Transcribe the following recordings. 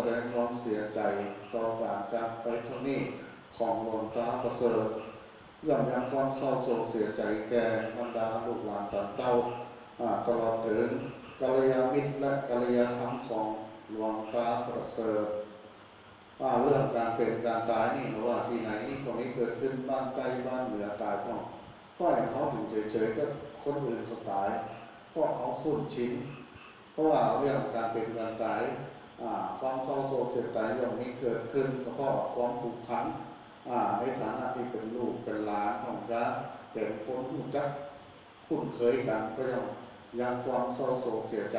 แสดงความเสียใจต่อการจากไปเท่านี้ของหลวงตาประเสริฐย่อมยังความเศร้าโศกเสียใจแก่บรรดาลูกหลานต่างเต้าตลอดถึงกัลยาณมิตรและกัลยาณธรรมของหลวงตาประเสริฐว่าเรื่องการเป็นการตายนี่เพราะว่าที่ไหนนี่ตรงนี้เกิดขึ้นบ้านใกล้บ้านเหนือตายก็ก็ให้เขาถึงเฉยๆก็คนอื่นเขาตายเพราะเขาคุ้นชินเพราะว่าเรื่องการเป็นการตาย ความเศร้าโศกเสียใจเรื่องนี้เกิดขึ้นก็เพราะความผูกพันในฐานะที่เป็นลูกเป็นหลานของพระเป็นคนรู้จักคุ้นเคยกันก็ยังยังความเศร้าโศกเสียใจ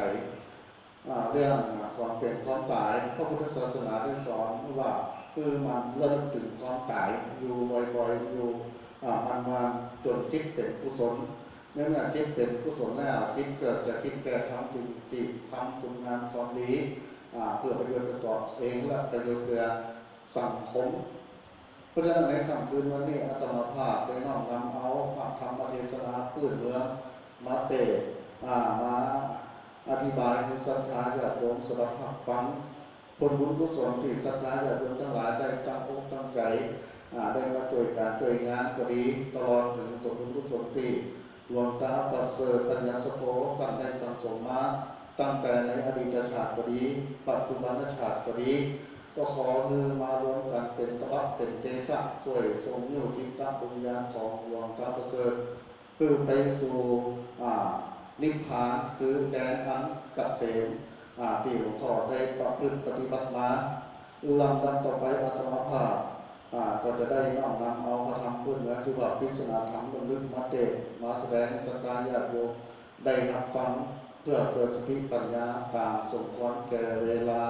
เรื่องความเป็นความตายพระพุทธศาสนาได้สอนว่าคือมันเริ่มถึงความตายอยู่บ่อยๆอยู่มันมาจนจิตเป็นกุศลเมื่อจิตเป็นกุศลแล้วจิตเกิดจะคิดแต่ทำจิตจิทำคุณงามความดี เพื่อประโยชน์ประกอบเองและประโยชน์เพื่อสังคมเพราะฉะนั้นในค่ำคืนวันนี้อาตมาภาพได้น้อมนำเอาพระธรรมเทศนาพื้นเมืองมาเตะอ่ามาอธิบายให้ศรัทธาญาติโยมสดับฟังผลบุญกุศลที่ศรัทธาญาติโยมทั้งหลายได้ตั้งอกตั้งใจอ่าได้มาช่วยการช่วยงานก็ดีตลอดถึงผลบุญกุศลที่หลวงตาประเสริฐปัญญาสโพกันได้สังสมมา ตั้งแต่ในอดีตชาติก็ดี ปัจจุบันชาติก็ดี ก็ขอมือมารวมกันเป็นตบับเป็นเตชะช่วยทรงนิ้วจิตตปุญญาของหลวงตาประเสริฐเพื่อไปสู่นิพพานคือแดนอันกัเสมที่หลวงพ่อได้ประพฤติปฏิบัติมาลำดับต่อไปอาตมาภาพก็จะได้น้อมนำเอาพระธรรมพุทธและที่ว่าพิจารณาธรรมบรรลึกมาเตมาแสดงสักการญาติโยมได้รับฟัง เพื่อเกิดสติปัญญาตามสมควรแก่เวลา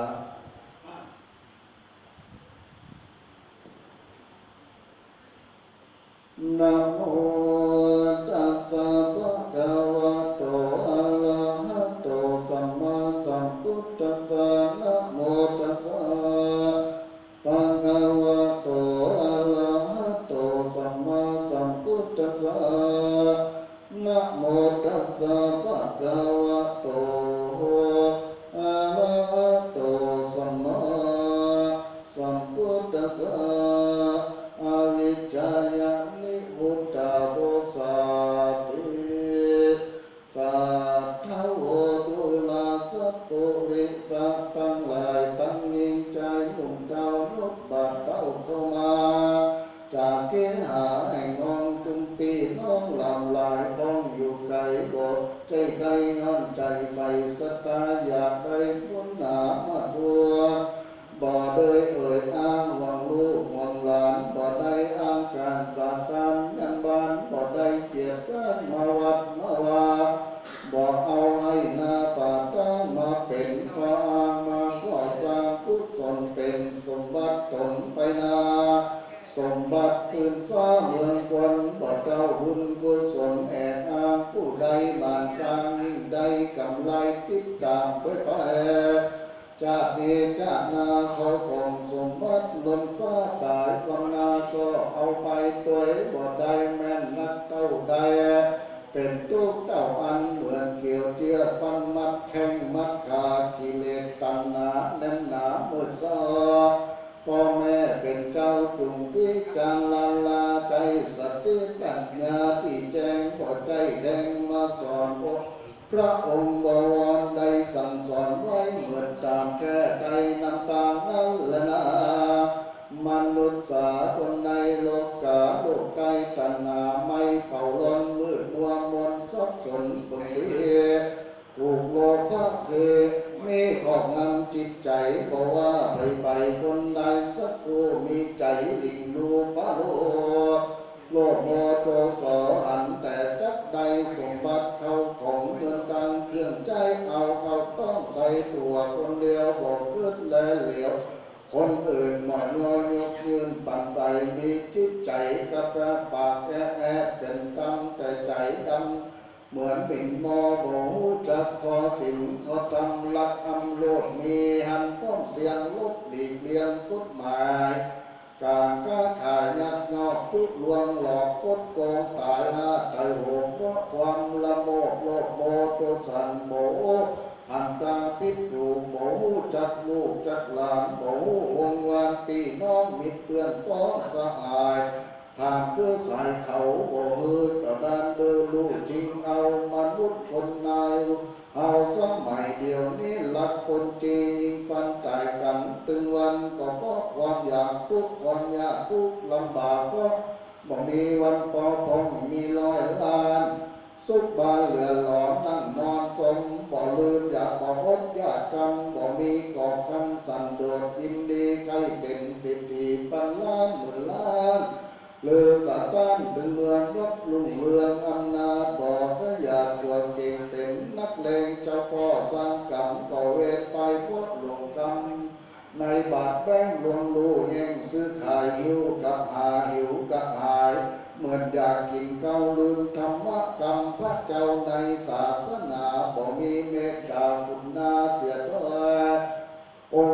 นะโม จากเกหาแห่งนองจุมปีน้องลำลายป้องอยู่ไกลบทใจไกลนอนใจไฟสตาอยากได สมบัติพื้นฟ้าเมืองคนบ่เจ้าบุญกุศลแอบอ้างผู้ใดบานจางยิ่งใดกำไรติดตามไปไปจากนี้จากนาเขาของสมบัติบนฟ้าตายวันนาก็เอาไปตัวบ่ได้แม่นนักเต้าใดเป็นตุกเต้าอันเหมือนเกี่ยวเจือฟันมัดแข้งมัดขากิเลสตัณหาแน่นหนามืดซอ พ่อแม่เป็นเจ้าจุงพิจารลาลาใจสติปัญญาที่แจ้งบ่ใจแดงมาสอนพวกพระองค์บวรได้สั่งสอนไว้เหมือนตามแก้ใดนำตามนั้นละนะมนุษย์สาคนในโลกกาโลกไกตัณหาไม่เผาล้นมืดมัวมนสับสนบางทีถูกโลภะคือมีขอบงำจิตใจบอกว่าไปไปคนใดสักผู้มีใจลิงดูปะโล โลกโมโตสออันแต่จักใดสมบัติเขาของเงินตังเครื่องใจเอาเขาต้องใส่ตัวคนเดียวบอกขึ้นและเหลียว คนอื่นหมอยนอยยกยืนปั่นไปมีจิตใจ กระแปรปากแอะแอะเป็นกำแต่ใจดำเหมือนบิ่งมอบหูจักคอสินขอตำลักอำโลดมีหันพ้องเสียงลบหลีเลียงกฎหมายการค้าขายยักยอกทุกลวงหลอกกดโกงตายหาใจโหงเพราะความละโมบโลภโมโทสันโบหันตาพิษดูโบจัดลูกจัดหลานโบวงวานปีน้องมิตรเพื่อนพ้องสหาย ทางเพื่อสายเขาโบฮือกระดานเดินลูกจริงเอามนุษย์คนนายเอาสมัยเดียวนี้หลักคนจีนยิงฟันตายกันตึงวันก็เพราะความอยากทุกความยากทุกลำบากเพราะบ่มีวันปอพองมีร้อยล้าน สุขบานเหลือหลอนนั่งนอนจมบ่ลืมอยากบ่อดอยากกรรมบ่มีก่อกันสันโดษยินดีใครเป็นสิทธิปันล้านหมื่นล้าน เลือสะต้านถึงเมืองรบลุงเรืองอำนาจบอกก็อยากตัวเก่งเป็นนักเลงเจ้าพ่อสร้างกรรมก่อเวรไปพวกหลงกรรมในบาทแป้งลวงลูแย่งซื้อขายหิวกับหาหิวกับหาย เหมือนอยากกินเกาลืมธรรมะกรรมพระเจ้าในศาสนาบ่มีเมตตาคุณนาเสียเท่าไรอง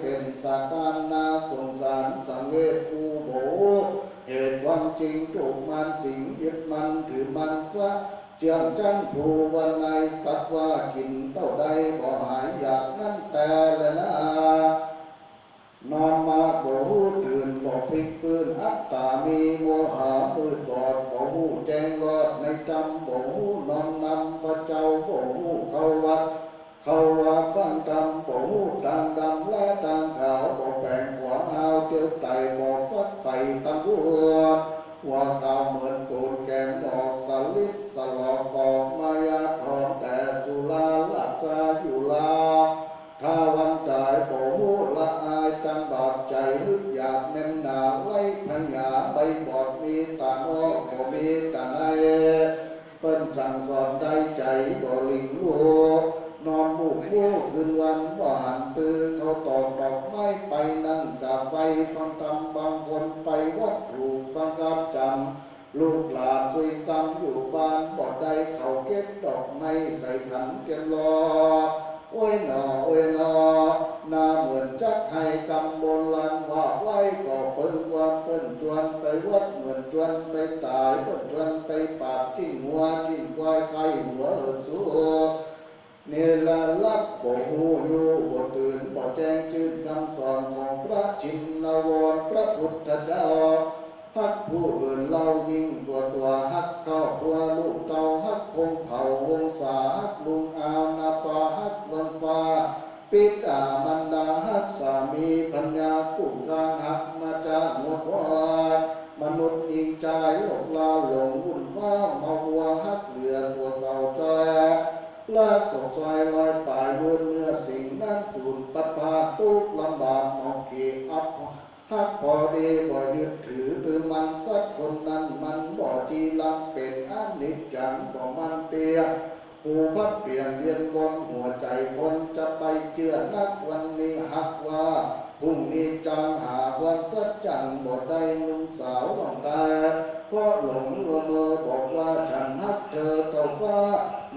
เป็นสาการนาสงสารสังเวชภูโบเหตุวามจริงถูกมันสิงยึดมันถือมันว่าเจียงจันผูวันในสัตว์ว่ากินเท่าใดบ่หายอยากนั่นแต่ละนะนอนมาบ่หูตื่นบ่พลิกฟื้นอัตตามีโมหะมืดบอดบ่หูแจ้งรอดในจำบ่หูนอนนำพระเจ้าบ่หูเข้าวัดเขาว่าฟังดำ หูต่างดำและต่างขาวบ่แปลงขวางหาวเตียวไตบ่ฟัดใส่ตังหัวหัวขาวเหมือนตูนแกมดอกสลิดสลอกออกมายาทองแต่สุราลักษาอยู่ลาถ้าวันตายบ่หูละอายจังบาดใจฮึกอยากแน่นหนาไล่พญาใบบอดมีตาโนบ่มีตาในเปิ้นสั่งสอนได้ใจบ่ลิงลัวนอนบุกโว คืนวันบ่หันตือเขาตอกดอกไม้ไปนั่งกับไฟฟังธรรมบางคนไปวัดถูฟังกับจำลูกหลานช่วยซ้ำอยู่บ้านบ่ได้เขาเก็บดอกไม้ใส่ขันเก็บรอโอ้ยหนอโอ้ยหนอหน้าเหมือนจักให้กำโบราณว่าไว้ก็เปิ้นควาเปิ้นจวนไปวัดเหมือนจวนไปตายเปิ้นจวนไปปากทิ้งหัวทิ้งควายไข่หัวเอิดสู้ เนรลับบ่หูอยู่บ่ตื่นบ่แจ้งจืดคำสอนของพระชินวรพระพุทธเจ้าฮักผู้อื่นเล่ายิ่งกว่าตัวฮักเข้าตัวลูกเต่าฮักคงเผาวงศาฮักลุงอานาปาฮักวันฟ้าปิดามันดาฮักสามีปัญญาผู้กาง สงสัยลอยป่ายวนเมื่อสิ่งนั้นสูญปัดพาตุกลำบากมองขีอับฮักพอดีบ่ยึดถือตือมันสักคนนั้นมันบ่จีลังเป็นอันนิจจังบ่มันเตียหูพัดเปลี่ยนเวียนวนหัวใจคนจะไปเจือนักวันนี้หักว่า พรุ่งนี้จังหาวันสัจจังบ่ได้นุ่งสาวต้องตายเพราะหลงละเมอบอกว่าฉันฮักเธอเท่าฟ้า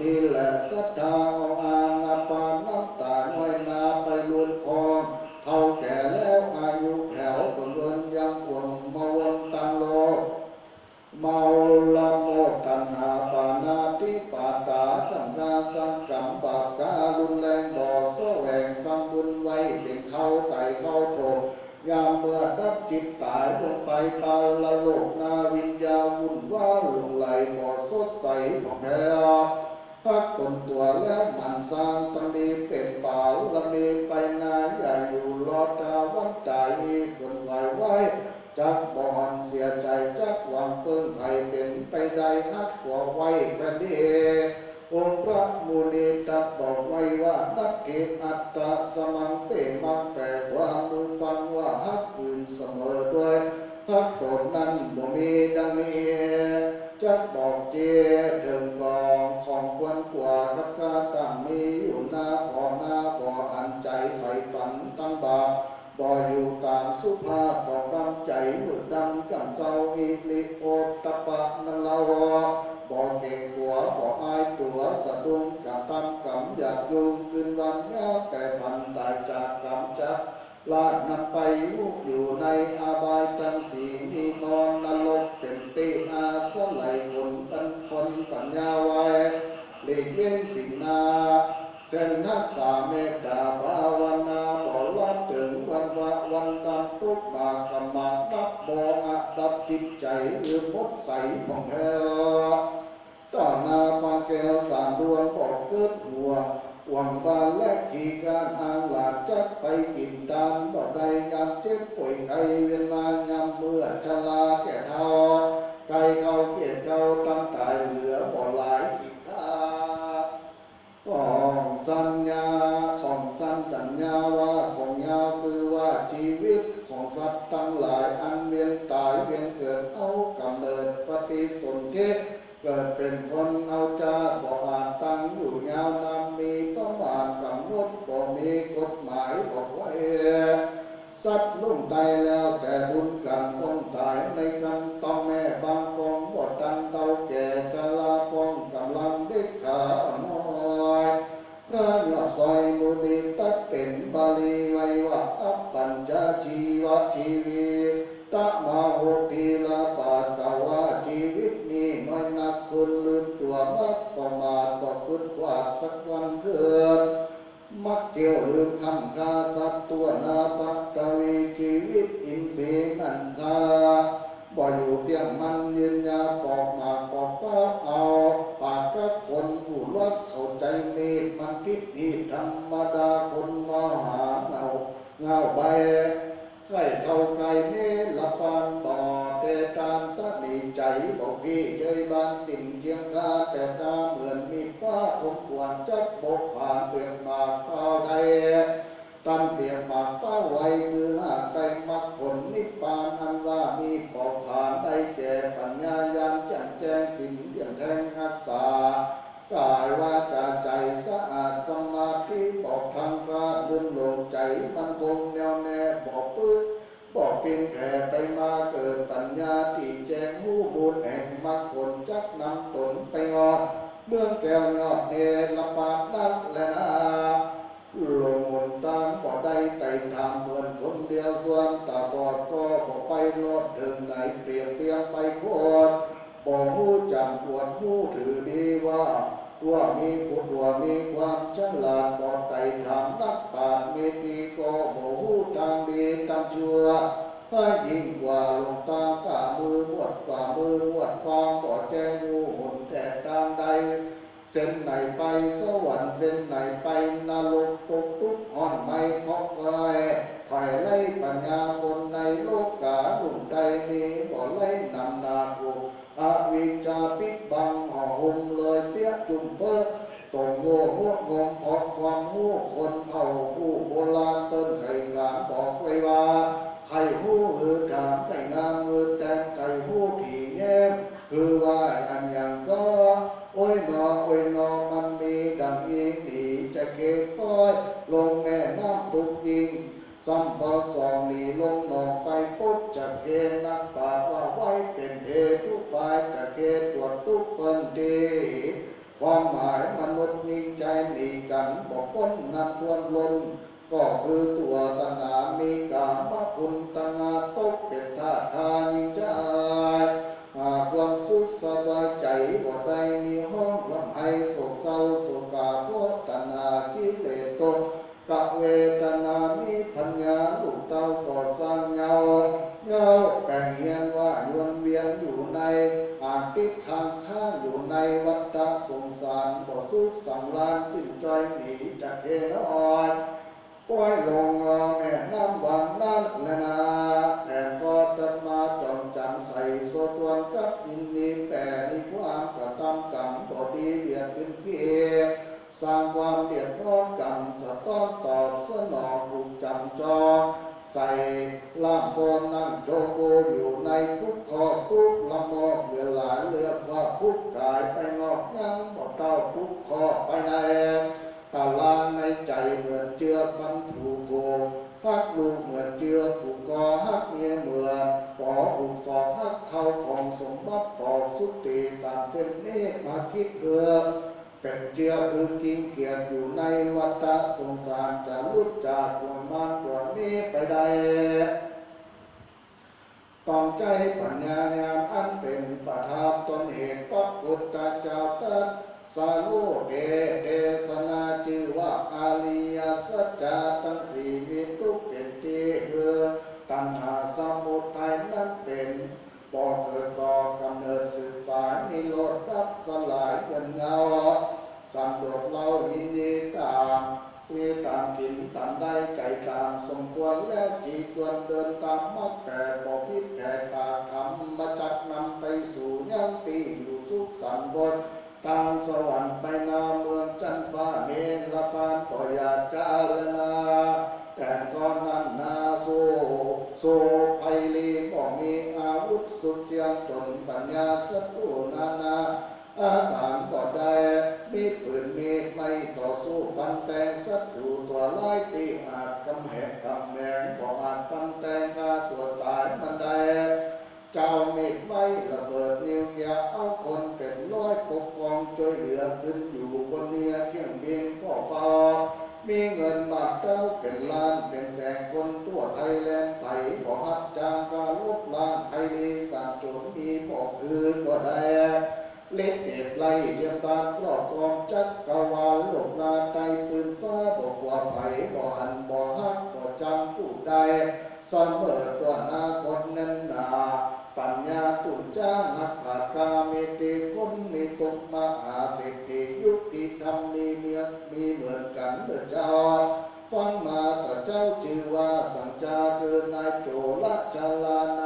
นี่แหละศรัทธาเอาอางอาปานน้ำตาน้อยนาไปลวนคองเท่าแก่แล้วอายุแถวก็เงินยังหวงมาวนตังโลกเมาละโมกตัณหาปานาติปาตาสังฆาสังกัมบาการุนแรงบอแสวงสังบุญไว้ เข้าไตเข้าโถยามเมื่อดับจิตตายลงไปปาละโลกนาวิญญาวุ่นว่าลงไหลบ่อสดใสบ่แพ้พักตนตัวแล้วมันสร้างตังดีเป็นเปล่าละเมไปนาอย่าอยู่รอตาวันตายมีคนไหวไว้จักบอนเสียใจจักหวังเพิ่งไผเป็นไปได้ฮักกว่าไว้แผ่นดิอง องค์พระมูลีตัดบอกไว้ว่านักเออัตตาสมังเปมังแปลว่ามึงฟังว่าฮักอื่นเสมอด้วยฮักคนนั้นบ่มีดังนี้จักบอกเจดึงกองของควรกว่ารับกาต่างมีอยู่หน้าพอหน้าพออันใจไฟฝันตั้งบาบ่อยู่ตามสุภาพบ่กำใจมืดดังกัำเจ้าอิลิโอตปะนันลาวบ่เก่งายกลัวสะดุ้งกำตำกำอยากยุงคืนวันงาแต่พันตายจากกำจักลาดนำไปลูกอยู่ในอาบายจังสีมีนอนนรกเป็นติอาสไหลผลปันคนปัญญาไว้หลีกเลี่ยงสิ่งนาเส้นทักษาเมตตาภาวนาบอกลับถึงวันวะวันดำทุกบากกำมานับบ่อะดับจิตใจหรือพดใสของแท้ ต่อหน้าปาแก้วสามดวงบอกเกิดหัวหวังบาและขีการอางหลาดจักไปกินตามบ่ได้ยามเจ็บป่วยไข้เวียนมายามเมื่อชราแก่เท่าไก่เขาเกียดเขาตั้งตายเหลือบ่หลายขีดค่าของสัญญาของสัญสัญญาว่าของยาวคือว่าชีวิตของสัตว์ทั้งหลายอันเวียนตายเวียนเกิดเอากำเนิดปฏิสนธิ เกิดเป็นคนเอาจาบ่อานตั้งอยู่ยาวนานมีต้องอ่านกำหนดบ่มีกฎหมายบอกไว้สัตว์ลุ่มตแล้ว มันคงแนวแน่บอกปื้อบอกเป็นแผ่ไปมาเกิดปัญญาที่แจงหูบุญแห่งมรรคผลจักนำตนไปงอเมืองแก้วยอดเนรปาดนักและนาลงมนตามบ่ได้ไต่ทางเหมือนคนเดียวส่วนตาบอดก็บ่ไปโลดถึงไหนเปรียบเทียบไปโคตรบ่หูจำปวดหูถือดีว่า ตัวมีผู้ตัวมีความฉลาดบอไต่ถามนักปราชญ์มีดีก็บ่หูทางดีตามชั่วถ้ายิ่งกว่าลงตาฝ่ามือมวดกว่ามือมวดฟางบ่แจงูหุ่นแต่ทางใด เส้นไหนไปสวรรค์เส้นไหนไปนรกตกทุกข์อ่อนไม่พอกไว้ถอยไล่ปัญญาโล ง่หัวงงพอดความหู้คนเผ่าผู้โบราณเติ้นไข่หลานบอกไว้ว่าไข่หู้เออถามไข่งามเออแต่งไข่หู้ถี่แง้มคือว่าอันอย่างก็ โอ้ยนอโอ้ยนอมันมีดังอีหนีจะเก็บป้อย ลงแม่น้ำตุกยิงสัมปะสองหนีลงหนองไปปุ๊บจะเคนนักปราชญ์ว่าไว้เป็นเททุกฝ่ายจะเคนตรวจทุกเปิ้นดีความหมายมนุษย์มีใจหนีกันบอกพ้นนับทวนลน ก็ คือตัวตนามีกามคุณตนาตกเป็นท่าทายิ่งใจหากความสุขสบายใจบ่ได้มีห้องลำไห้โศกเศร้าโศกาโคตนากิเลสตกกะเวทนามีพัญญาลูกเต้าก่อสร้างเงาเงาแป่งเงียนว่าวนเวียนอยู่ในอ่างติดทางข้างอยู่ในวัฏสงสารบ่สุขสำรานจึงใจหนีจากเฮนออย ปล่อยลงแม่น้ำวังนั้นและนาแผ่ก็ตัดมาจอมจังใส่โสดวนกับอินนีแต่ในความกระทำกรรมบ่ดีเบียดเป็นเพียสร้างความเดือดร้อนกันสะต้อนตอบสนองผูกจำจองใส่ล่ามโซนนั่งโจโกอยู่ในคุกคอคุกละมอกเวลาเลือกว่าคุกกายไปนอกยังบอกเต้าคุกคอไปใน ตารางในใจเหมือนเจือมันถูกโกฮักลูกเหมือนเจือผูกกอฮักเมียเหมือนปอผูกสอบฮักเข้าของสมบัติปอสุติสามเส้นนี้มาคิดเรือเป็นเจือคือกินเกียรอยู่ในวัฏสงสารจะลุดจากดวงมันดวงนี้ไปได้ต้องใจปัญญางามอันเป็นประธานตนเหตุพระพุทธเจ้าตรั สสาโลเกเทศนาชื่อว่าอาริยสัจจาทั้งสี่มีทุกเป็นที่คือตัณหาสมุทัยนั้นเป็นปอเกิดก่อกำเนิดศึกษายนิโรธดับสลายเงินเงาสันโดษเรายินดีตามมีตามกินตามได้ใจตามสมควรแล้วจีควรเดินตามมักแต่บอพิษแต่ตาธรรมมาจักนำไปสู่ยังตีอยู่สุขสันต์บน ตามสวรรค์ไปนาเมืองจันฟ้าเมรปานปอยาจารณาแต่ก่อนนั้นนาโซโซไพลีบอกมีอาวุธสุดเทียงจนปัญญาสัตุนานาอาสารก็ได้มีปืนมีไม่ต่อสู้ฟันแทงศัตรูตัวไล่ตีอาจกำแหงกำแหงบอกอาจฟันแทงฆ่าตัวตายมันได้เจ้ามีดไม่ระเบิดนิวเดียร์เอาคนเป็น ช่วยเหลือขึ้นอยู่บนเรือเครื่องบินก็ฟ้า มีเงินบาทเจ้าเป็นล้านเป็นแสนคนตัวไทยแลนด์ไทยบ่ฮัดจางการลบล้างไทยดีสามจุดมีบอกคือก็ได้เล็ดเอ็ดไล่เรียมตาครอบครองจักกรวาลโลกนาไตปืนฟ้าบอกว่าไผบ่หันบ่ฮักบ่จำผู้ใดเสมอตัวนาคนนั้นนา ปัญญาตุจานักขาดกาเมติคนมีตกมหาเศรษฐียุติธรรมมีเมียมีเหมือนกันเถิดเจ้า ฟังมาแต่เจ้าชื่อว่าสังจาเกินนายโจละชาลานา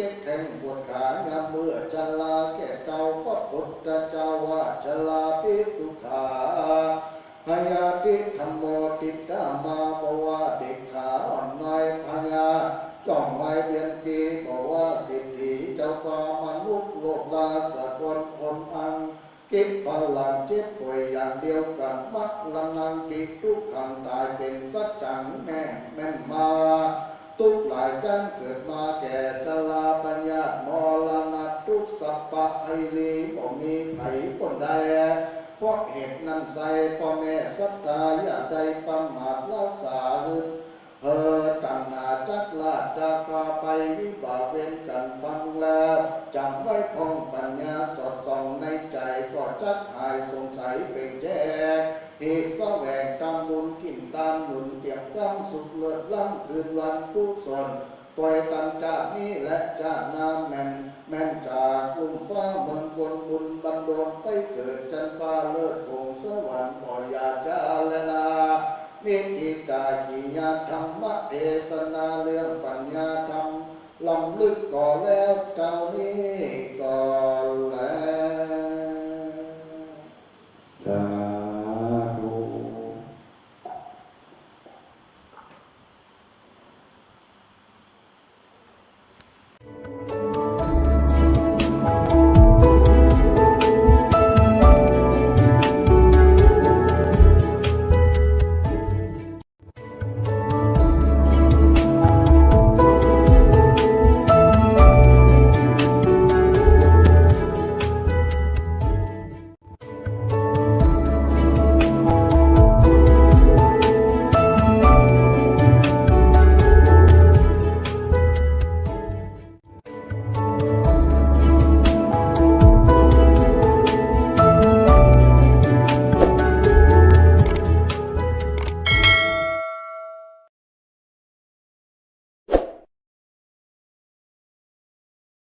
เจ็บแข้งปวดขายามเมื่อชลาแก่เก่าก็พุทธเจ้าว่าชลาปิทุกขาพยาติธรรมโมติตามาปว่าเด็กขาอ่อนน้อยพญาจ้องไว้เวียนปีบอกว่าสิทธิเจ้าฟ้ามนุษย์โลกลาสกลคนอังกิดฝรั่งเจ็บป่วยอย่างเดียวกันมักลำนังปีทุกขังตายเป็นสัจจังแม่แม่นมา ทุกหลายกันเกิดมาแก่จลาปัญญามรณะทุกสัพพะไอรีบ่มีไผคนใดเพราะเหตุนั้นใส่พ่อแม่สัตตาอย่าได้ประมาทรักษาหึเออตัณหาจักลาจะพาไปวิบากเว้นกันฟังแล้วจำไว้พองปัญญาสอดส่องในใจก็จักหายสงสัยเป็นแจ้ เหตุแสวงกำบุญกินตามหนุนเตียบกำสุขเลิศล้ำคืนวันกุศลตัวยตันจากนี้และจากน้ำแม่นแม่นจากกลุ่มฟ้าเมืองบนบุญบันดลไปเกิดจันฟ้าเลิศคงสวรรค์ปอยาจาลนานิติกากิยาธรรมเทศนาเรื่องปัญญาธรรมลำลึกก่อแล้วเจ้านี้ก่อน